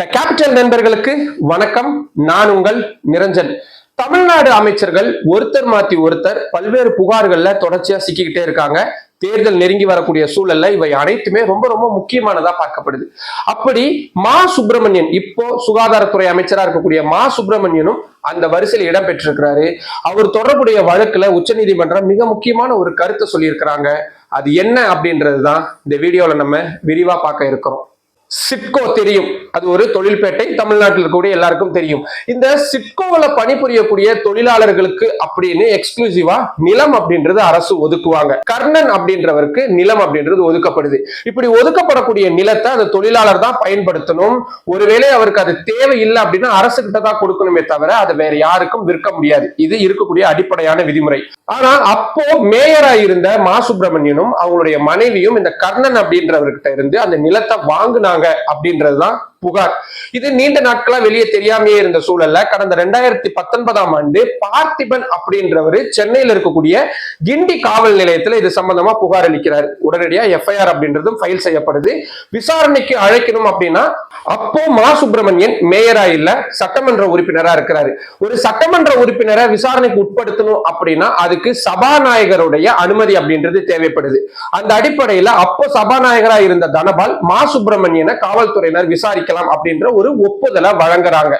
The capital நண்பர்களுக்கு வணக்கம். நான் உங்கள் நிரஞ்சன். தமிழ்நாடு அமைச்சர்கள் ஒருத்தர் மாத்தி ஒருத்தர் பல்வேறு புகார்கள்ல தொடர்ச்சியா சிக்கிக்கிட்டே இருக்காங்க. தேர்தல் நெருங்கி வரக்கூடிய சூழல்ல இவை அனைத்துமே ரொம்ப ரொம்ப முக்கியமானதா பார்க்கப்படுது. அப்படி மா சுப்பிரமணியன் இப்போ சுகாதாரத்துறை அமைச்சரா இருக்கக்கூடிய மா சுப்பிரமணியனும் அந்த வரிசையில் இடம் பெற்றிருக்கிறாரு. அவர் தொடர்புடைய வழக்குல உச்சநீதிமன்றம் மிக முக்கியமான ஒரு கருத்தை சொல்லியிருக்கிறாங்க. அது என்ன அப்படின்றது தான் இந்த வீடியோல நம்ம விரிவா பார்க்க இருக்கிறோம். சிட்கோ தெரியும். அது ஒரு தொழில்பேட்டை தமிழ்நாட்டில் இருக்கக்கூடிய எல்லாருக்கும் தெரியும். இந்த சிட்கோவில் பணிபுரியக்கூடிய தொழிலாளர்களுக்கு அப்படின்னு எக்ஸ்க்ளூசிவா நிலம் அப்படின்றது அரசு ஒதுக்குவாங்க. கர்ணன் அப்படின்றவருக்கு நிலம் அப்படின்றது ஒதுக்கப்படுது. இப்படி ஒதுக்கப்படக்கூடிய நிலத்தை அந்த தொழிலாளர் தான் பயன்படுத்தணும். ஒருவேளை அவருக்கு அது தேவையில்லை அப்படின்னா அரசு கிட்ட தான் கொடுக்கணுமே தவிர அதை வேற யாருக்கும் விற்க முடியாது. இது இருக்கக்கூடிய அடிப்படையான விதிமுறை. ஆனா அப்போ மேயரா இருந்த மா சுப்பிரமணியனும் அவங்களுடைய மனைவியும் இந்த கர்ணன் அப்படின்றவர்கிட்ட இருந்து அந்த நிலத்தை வாங்கினாங்க. அப்படின்றதுதான் புகார். இது நீண்ட நாட்களா வெளியே தெரியாமையே இருந்த சூழல்ல கடந்த ரெண்டாயிரத்தி பத்தொன்பதாம் ஆண்டு பார்த்திபன் அப்படின்றவர் சென்னையில் இருக்கக்கூடிய கிண்டி காவல் நிலையத்துல இது சம்பந்தமா புகார் அளிக்கிறார். உடனடியா எஃப்ஐஆர் அப்படின்றதும் ஃபைல் செய்யப்படுது. விசாரணைக்கு அழைக்கணும் அப்படின்னா அப்போ மா. சுப்பிரமணியன் மேயரா இல்ல சட்டமன்ற உறுப்பினரா இருக்கிறாரு. ஒரு சட்டமன்ற உறுப்பினரை விசாரணைக்கு உட்படுத்தணும் அப்படின்னா அதுக்கு சபாநாயகருடைய அனுமதி அப்படின்றது தேவைப்படுது. அந்த அடிப்படையில அப்போ சபாநாயகரா இருந்த தனபால் மா. சுப்பிரமணியனை காவல்துறையினர் வைக்கலாம் அப்படின்ற ஒரு ஒப்புதலை வழங்குறாங்க.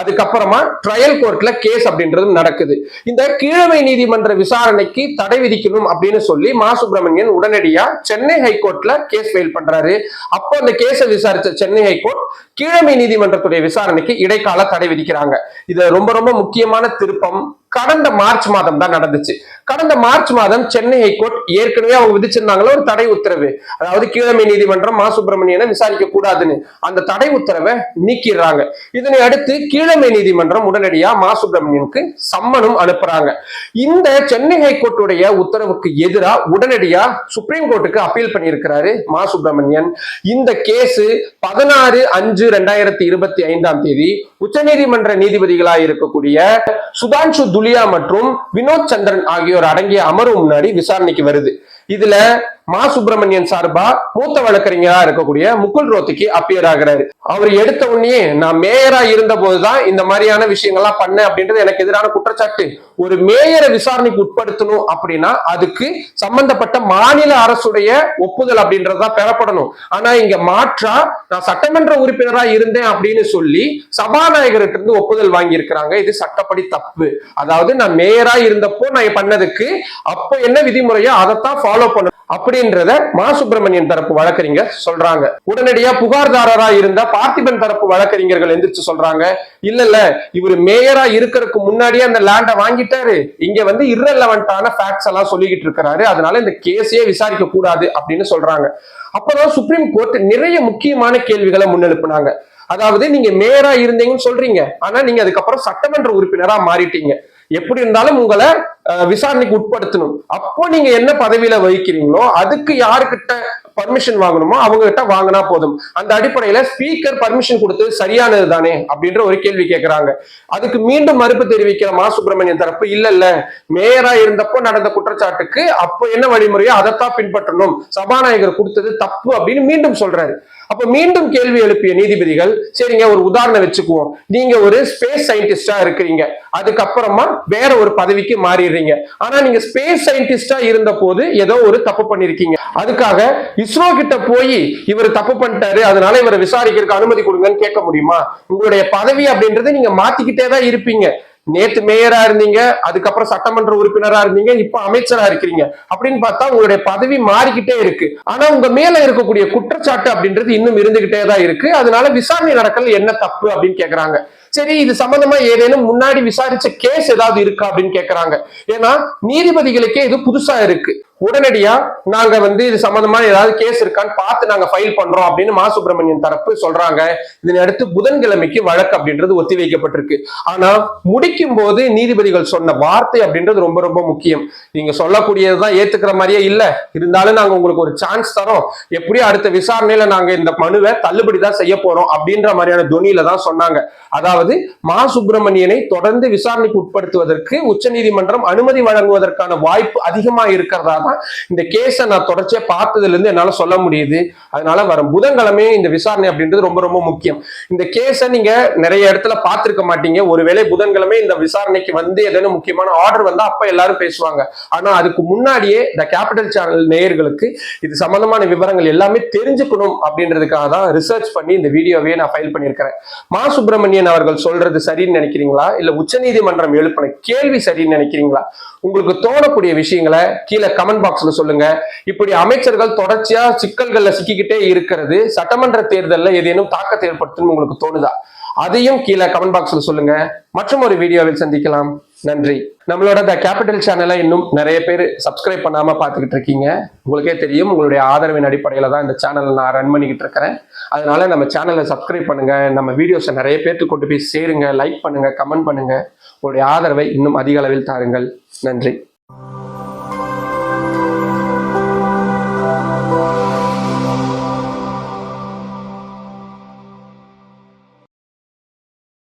அதுக்கப்புறமா ட்ரையல் கோர்ட்ல கேஸ் அப்படின்றதும் நடக்குது. இந்த கீழமை நீதிமன்ற விசாரணைக்கு தடை விதிக்கணும் அப்படின்னு சொல்லி மா சுப்பிரமணியன் உடனடியா சென்னை ஹைகோர்ட்ல கேஸ் ஃபைல் பண்றாரு. அப்போ அந்த கேஸை விசாரிச்ச சென்னை ஹைகோர்ட் கீழமை நீதிமன்றத்துடைய விசாரணைக்கு இடைக்கால தடை விதிக்கிறாங்க. இது ரொம்ப ரொம்ப முக்கியமான திருப்பம். கடந்த மார்ச் மாதம் தான் நடந்துச்சு. கடந்த மார்ச் மாதம் சென்னை ஹைகோர்ட் ஏற்கனவே அவங்க விதிச்சிருந்தாங்களோ ஒரு தடை உத்தரவு. அதாவது கீழமை நீதிமன்றம் மா சுப்பிரமணியனை விசாரிக்க கூடாதுன்னு. அந்த தடை உத்தரவை நீக்கிடுறாங்க. இதனை அடுத்து கீழமை நீதிமன்றம் உடனடியா மா சுப்பிரமணியனுக்கு சம்மனும் அனுப்புறாங்க. இந்த சென்னை ஹைகோர்ட்டுடைய உத்தரவுக்கு எதிராக உடனடியா சுப்ரீம் கோர்ட்டுக்கு அப்பீல் பண்ணியிருக்கிறாரு மா சுப்பிரமணியன். இந்த கேஸ் பதினாறு அஞ்சு ரெண்டாயிரத்தி இருபத்தி ஐந்தாம் தேதி உச்சநீதிமன்ற நீதிபதிகளாக இருக்கக்கூடிய சுதான்ஷு சுலியா மற்றும் வினோத் சந்திரன் ஆகியோர் அடங்கிய அமர்வு முன்னாடி விசாரணைக்கு வருது. இதுல மா சுப்பிரமணியன் சார்பா மூத்த வழக்கறிஞரா இருக்கக்கூடிய முகுல் ரோத்திக்கு அப்பியர் ஆகிறாரு. அவர் எடுத்த உடனே நான் மேயரா இருந்த போதுதான் இந்த மாதிரியான விஷயங்கள்லாம் பண்ணேன் அப்படின்றது எனக்கு எதிரான குற்றச்சாட்டு. ஒரு மேயரை விசாரணைக்கு உட்படுத்தணும் அப்படின்னா அதுக்கு சம்பந்தப்பட்ட மாநில அரசுடைய ஒப்புதல் அப்படின்றதுதான் பெறப்படணும். ஆனா இங்க மாற்றா நான் சட்டமன்ற உறுப்பினரா இருந்தேன் அப்படின்னு சொல்லி சபாநாயகர்கிட்ட இருந்து ஒப்புதல் வாங்கியிருக்கிறாங்க. இது சட்டப்படி தப்பு. அதாவது நான் மேயரா இருந்தப்போ நான் பண்ணதுக்கு அப்போ என்ன விதிமுறையோ அதைத்தான் ஃபாலோ பண்ணணும். அப்படின்றத மா சுப்பிரமணியன் தரப்பு வழக்கறிஞர் சொல்றாங்க. உடனடியா புகார்தாரரா இருந்த பார்த்திபன் தரப்பு வழக்கறிஞர்கள் எந்திரிச்சு சொல்றாங்க. இல்ல இல்ல இவர் மேயரா இருக்கிறதுக்கு முன்னாடியே அந்த லேண்டை வாங்கிட்டாரு. இங்க வந்து இரலவெண்டான ஃபேக்ட்ஸ் எல்லாம் சொல்லிக்கிட்டு இருக்கிறாரு. அதனால இந்த கேஸையே விசாரிக்க கூடாது அப்படின்னு சொல்றாங்க. அப்பதான் சுப்ரீம் கோர்ட் நிறைய முக்கியமான கேள்விகளை முன்னெழுப்புனாங்க. அதாவது நீங்க மேயரா இருந்தீங்கன்னு சொல்றீங்க. ஆனா நீங்க அதுக்கப்புறம் சட்டமன்ற உறுப்பினரா மாறிட்டீங்க. எப்படி இருந்தாலும் உங்களை விசாரணைக்கு உட்படுத்தணும். அப்போ நீங்க என்ன பதவியில வகிக்கிறீங்களோ அதுக்கு யாருக்கிட்ட பர்மிஷன் வாங்கணுமோ அவங்க கிட்ட வாங்கினா போதும். அந்த அடிப்படையில ஸ்பீக்கர் பர்மிஷன் கொடுத்தது சரியானது தானே அப்படின்ற ஒரு கேள்வி கேட்கிறாங்க அதுக்கு மீண்டும் மறுப்பு தெரிவிக்கிற மா. சுப்பிரமணியன் தரப்பு இல்ல இல்ல. மேயரா இருந்தப்போ நடந்த குற்றச்சாட்டுக்கு அப்போ என்ன வழிமுறையோ அதைத்தான் பின்பற்றணும். சபாநாயகர் கொடுத்தது தப்பு அப்படின்னு மீண்டும் சொல்றாரு. அப்ப மீண்டும் கேள்வி எழுப்பிய நீதிபதிகள் சரிங்க ஒரு உதாரணம் வச்சுக்குவோம். நீங்க ஒரு ஸ்பேஸ் சயின்டிஸ்டா இருக்கிறீங்க. அதுக்கப்புறமா வேற ஒரு பதவிக்கு மாறிடுறீங்க. ஆனா நீங்க ஸ்பேஸ் சயின்டிஸ்டா இருந்த போது ஏதோ ஒரு தப்பு பண்ணிருக்கீங்க. அதுக்காக இஸ்ரோ கிட்ட போய் இவர் தப்பு பண்ணிட்டாரு அதனால இவரை விசாரிக்கிறதுக்கு அனுமதி கொடுங்கன்னு கேட்க முடியுமா? உங்களுடைய பதவி அப்படின்றத நீங்க மாத்திக்கிட்டே தான் இருப்பீங்க. நேத்து மேயரா இருந்தீங்க அதுக்கப்புறம் சட்டமன்ற உறுப்பினரா இருந்தீங்க இப்ப அமைச்சரா இருக்கிறீங்க. அப்படின்னு பார்த்தா உங்களுடைய பதவி மாறிக்கிட்டே இருக்கு. ஆனா உங்க மேல இருக்கக்கூடிய குற்றச்சாட்டு அப்படின்றது இன்னும் இருந்துகிட்டே தான் இருக்கு. அதனால விசாரணை நடக்கல என்ன தப்பு அப்படின்னு கேக்குறாங்க. சரி இது சம்பந்தமா ஏதேனும் முன்னாடி விசாரிச்ச கேஸ் ஏதாவது இருக்கா அப்படின்னு கேக்குறாங்க. ஏன்னா நீதிபதிகளுக்கே இது புதுசா இருக்கு. உடனடியா நாங்க வந்து இது சம்பந்தமா ஏதாவது கேஸ் இருக்கான்னு பார்த்து நாங்க ஃபைல் பண்றோம் அப்படின்னு மா சுப்பிரமணியன் தரப்பு சொல்றாங்க. இதனை அடுத்து புதன்கிழமைக்கு வழக்கு அப்படின்றது ஒத்தி வைக்கப்பட்டிருக்கு. ஆனா முடிக்கும் போது நீதிபதிகள் சொன்ன வார்த்தை அப்படின்றது ரொம்ப ரொம்ப முக்கியம். நீங்க சொல்லக்கூடியதுதான் ஏத்துக்கிற மாதிரியே இல்ல. இருந்தாலும் நாங்க உங்களுக்கு ஒரு சான்ஸ் தரோம். எப்படியும் அடுத்த விசாரணையில நாங்க இந்த மனுவை தள்ளுபடி தான் செய்ய போறோம் அப்படின்ற மாதிரியான துணியில தான் சொன்னாங்க. அதாவது மா சுப்பிரமணியனை தொடர்ந்து விசாரணைக்கு உட்படுத்துவதற்கு உச்சநீதிமன்றம் அனுமதி வழங்குவதற்கான வாய்ப்பு அதிகமா இருக்கிறதா தான் இந்த கேஸை நான் தொடர்ச்சியா பார்த்ததுல இருந்து என்னால சொல்ல முடியுது. அதனால வரும் புதன்கிழமை இந்த விசாரணை அப்படின்றது ரொம்ப ரொம்ப முக்கியம். இந்த கேஸை நீங்க நிறைய இடத்துல பார்த்திருக்க மாட்டீங்க. ஒருவேளை புதன்கிழமை இந்த விசாரணைக்கு வந்து ஏதேனும் முக்கியமான ஆர்டர் வந்தா அப்ப எல்லாரும் பேசுவாங்க. ஆனா அதுக்கு முன்னாடியே இந்த கேபிட்டல் சேனல் நேயர்களுக்கு இது சம்பந்தமான விவரங்கள் எல்லாமே தெரிஞ்சுக்கணும் அப்படின்றதுக்காக தான் ரிசர்ச் பண்ணி இந்த வீடியோவே நான் ஃபைல் பண்ணியிருக்கிறேன். மா சுப்பிரமணியன் அவர்கள் சொல்றது சரின்னு நினைக்கிறீங்களா? இல்ல உச்சநீதிமன்றம் எழுப்பின கேள்வி சரின்னு நினைக்கிறீங்களா? உங்களுக்கு தோணக்கூடிய விஷயங்களை கீழே கமெண்ட் பாக்ஸ்ல சொல்லுங்க. இப்படி அமைச்சர்கள் தொடர்ச்சியா சிக்கல்கள்ல சிக்கிக்கிட்டே இருக்கிறது சட்டமன்ற தேர்தலில் ஏதேனும் தாக்கத்தை ஏற்படுத்தும் உங்களுக்கு தோணுதா? அதையும் கீழே கமெண்ட் பாக்ஸ்ல சொல்லுங்க. மற்றும் ஒரு வீடியோவில் சந்திக்கலாம். நன்றி. நம்மளோட த கேபிட்டல் சேனலை இன்னும் நிறைய பேர் சப்ஸ்கிரைப் பண்ணாம பார்த்துக்கிட்டு இருக்கீங்க. உங்களுக்கே தெரியும் உங்களுடைய ஆதரவின் அடிப்படையில தான் இந்த சேனலை நான் ரன் பண்ணிக்கிட்டு இருக்கிறேன். அதனால நம்ம சேனலை சப்ஸ்கிரைப் பண்ணுங்க. நம்ம வீடியோஸை நிறைய பேர்த்துக்கு கொண்டு போய் சேருங்க. லைக் பண்ணுங்க கமெண்ட் பண்ணுங்க. உங்களுடைய ஆதரவை இன்னும் அதிக அளவில் தாருங்கள். நன்றி.